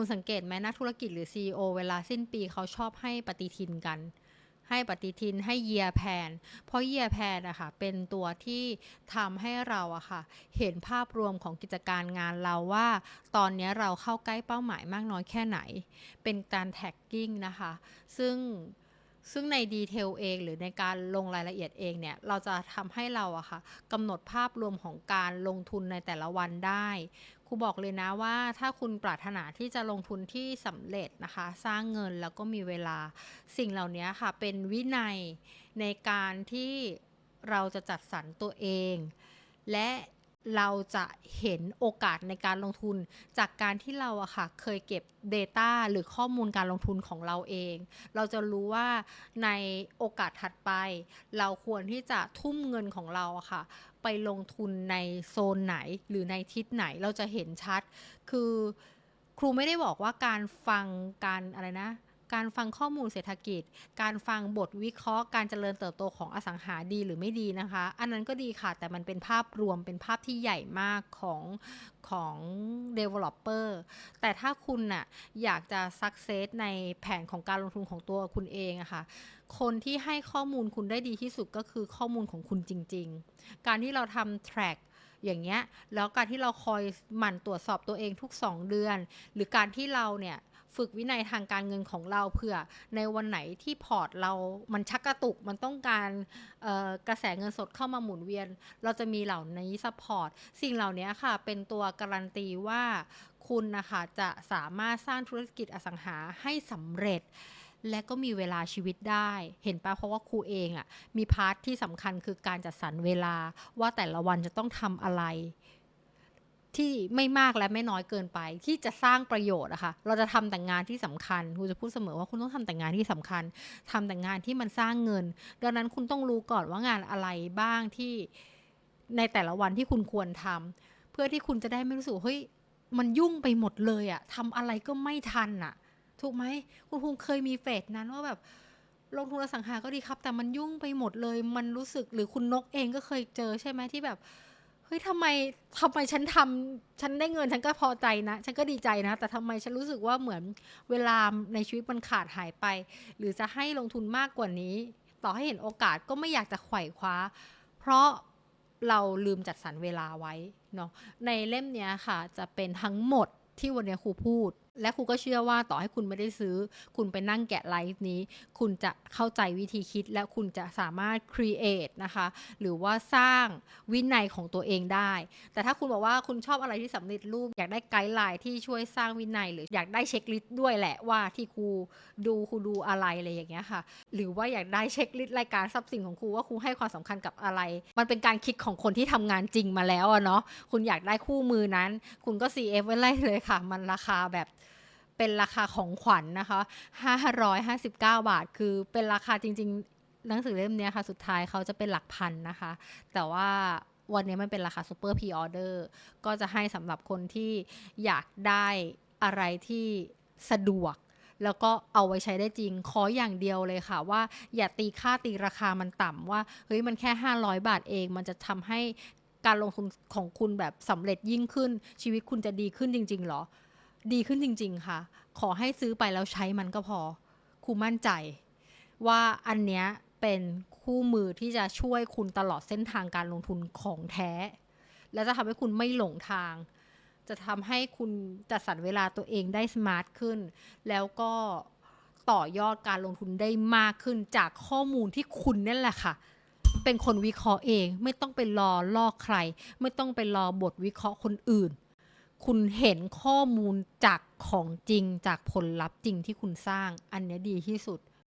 คุณสังเกตไหมนักธุรกิจหรือ CEO เวลาสิ้นปีเขาชอบให้ปฏิทินกัน ให้ปฏิทินให้ year plan เพราะ year plan อะค่ะเป็นตัวที่ทำให้เราอะค่ะ เห็นภาพรวมของกิจการงานเราว่า ตอนนี้เราเข้าใกล้เป้าหมายมากน้อยแค่ไหน เป็นการแท็กกิ้งนะคะ ซึ่งซึ่งในดีเทลเองหรือในการลงรายละเอียดเองเนี่ย เราจะทำให้เราอะค่ะกำหนดภาพรวมของการลงทุนในแต่ละวันได้ ครูบอกเลยนะว่าถ้าคุณปรารถนาที่จะลงทุนที่สำเร็จนะคะ สร้างเงินแล้วก็มีเวลาสิ่งเหล่านี้ค่ะ เป็นวินัยในการที่เราจะจัดสรรตัวเอง และเราจะเห็นโอกาสในการลงทุนจากการที่เราอะค่ะเคยเก็บ Data หรือข้อมูลการลงทุนของเราเอง เราจะรู้ว่าในโอกาสถัดไป เราควรที่จะทุ่มเงินของเราอะค่ะ ไปลงทุนในโซนไหนหรือในทิศไหนเราจะเห็นชัด คือครูไม่ได้บอกว่าการฟังการอะไรนะ การฟังข้อมูลเศรษฐกิจ การฟังบทวิเคราะห์ การเจริญเติบโตของอสังหาดีหรือไม่ดีนะคะ อันนั้นก็ดีค่ะ แต่มันเป็นภาพรวมเป็นภาพที่ใหญ่มากของของ developer แต่ถ้าคุณน่ะอยากจะ success ในแผนของการลงทุนของตัวคุณเองอะค่ะคนที่ให้ข้อมูลคุณได้ดีที่สุดก็คือข้อมูลของคุณจริง ๆ การที่เราทำ track อย่างเงี้ย แล้วการที่เราคอยหมั่นตรวจสอบตัวเองทุก 2 เดือน หรือการที่เราเนี่ย ฝึกวินัยทางการเงินของเราเผื่อในวันไหนที่พอร์ตเรามันชักกระตุกมันต้องการกระแสเงินสดเข้ามาหมุนเวียน เราจะมีเหล่านี้ซัพพอร์ตสิ่งเหล่านี้ค่ะ เป็นตัวการันตีว่าคุณนะคะจะสามารถสร้างธุรกิจอสังหาให้สำเร็จ และก็มีเวลาชีวิตได้ เห็นปะเพราะว่าครูเองอะ่ะมีพาร์ทที่สำคัญคือการจัดสรรเวลาว่าแต่ละวันจะต้องทำอะไร ที่ไม่มากและไม่น้อยเกินไป ที่จะสร้างประโยชน์อะคะ่ะเราจะทำแต่งานที่สำคัญครูจะพูดเสมอว่าคุณต้องทำแต่งานที่สำคัญทำแต่งานที่มันสร้างเงิน ดังนั้นคุณต้องรู้ก่อนว่างานอะไรบ้างที่ในแต่ละวันที่คุณควรทำเพื่อที่คุณจะได้ไม่รู้สึกเฮ้ยมันยุ่งไปหมดเลยอะทำอะไรก็ไม่ทันอะถูกไหมคุณภูมิเคยมีเฟสนั้นว่าแบบลงทุนอสังหาก็ดีครับ แต่มันยุ่งไปหมดเลย มันรู้สึกหรือคุณนกเองก็เคยเจอใช่ไหมที่แบบ เฮ้ยทำไมทำไมฉันทำฉันได้เงินฉันก็พอใจนะ ฉันก็ดีใจนะ แต่ทำไมฉันรู้สึกว่าเหมือนเวลาในชีวิตมันขาดหายไป หรือจะให้ลงทุนมากกว่านี้ ต่อให้เห็นโอกาสก็ไม่อยากจะไขว่คว้า เพราะเราลืมจัดสรรเวลาไว้เนาะในเล่มนี้ค่ะ จะเป็นทั้งหมดที่วันนี้ครูพูด และครูก็เชื่อว่าต่อให้คุณไม่ได้ซื้อ คุณไปนั่งแกะไลฟ์นี้ คุณจะเข้าใจวิธีคิด และคุณจะสามารถ create นะคะ หรือว่าสร้างวินัยของตัวเองได้ แต่ถ้าคุณบอกว่าคุณชอบอะไรที่สำเร็จรูป อยากได้ไกด์ไลน์ที่ช่วยสร้างวินัย หรืออยากได้เช็คลิสต์ด้วยแหละว่าที่ครูดูครูดูอะไรอะไรอย่างเงี้ยค่ะ หรือว่าอยากได้เช็คลิสต์รายการทรัพย์สินของครูว่าครูให้ความสำคัญกับอะไร มันเป็นการคิดของคนที่ทำงานจริงมาแล้วอะเนาะ คุณอยากได้คู่มือนั้น คุณก็ CF ไว้เลยค่ะ มันราคาแบบ เป็นราคาของขวัญนนะคะ559 บาท คือเป็นราคาจริง ๆ หนังสือเล่มนี้ค่ะ สุดท้ายเขาจะเป็นหลักพันนะคะ แต่ว่าวันนี้มันเป็นราคาซูเปอร์พรีออเดอร์ก็จะให้สำหรับคนที่อยากได้อะไรที่สะดวก แล้วก็เอาไว้ใช้ได้จริง ขออย่างเดียวเลยค่ะว่าอย่าตีค่าตีราคามันต่ำว่าเฮ้ยมันแค่ 500 บาทเอง มันจะทำให้การลงทุนของคุณแบบสำเร็จยิ่งขึ้นชีวิตคุณจะดีขึ้นจริง ๆ หรอ ดีขึ้นจริง ๆ ค่ะ ขอให้ซื้อไปแล้วใช้มันก็พอครูมั่นใจ ว่าอันเนี้ยเป็นคู่มือที่จะช่วยคุณตลอดเส้นทางการลงทุนของแท้ และจะทำให้คุณไม่หลงทาง จะทำให้คุณจัดสรรเวลาตัวเองได้สมาร์ทขึ้น แล้วก็ต่อยอดการลงทุนได้มากขึ้นจากข้อมูลที่คุณนั่นแหละค่ะ เป็นคนวิเคราะห์เอง ไม่ต้องไปรอลอกใคร ไม่ต้องไปรอบทวิเคราะห์คนอื่น คุณเห็นข้อมูลจากของจริงจากผลลัพธ์จริงที่คุณสร้าง อันนี้ดีที่สุด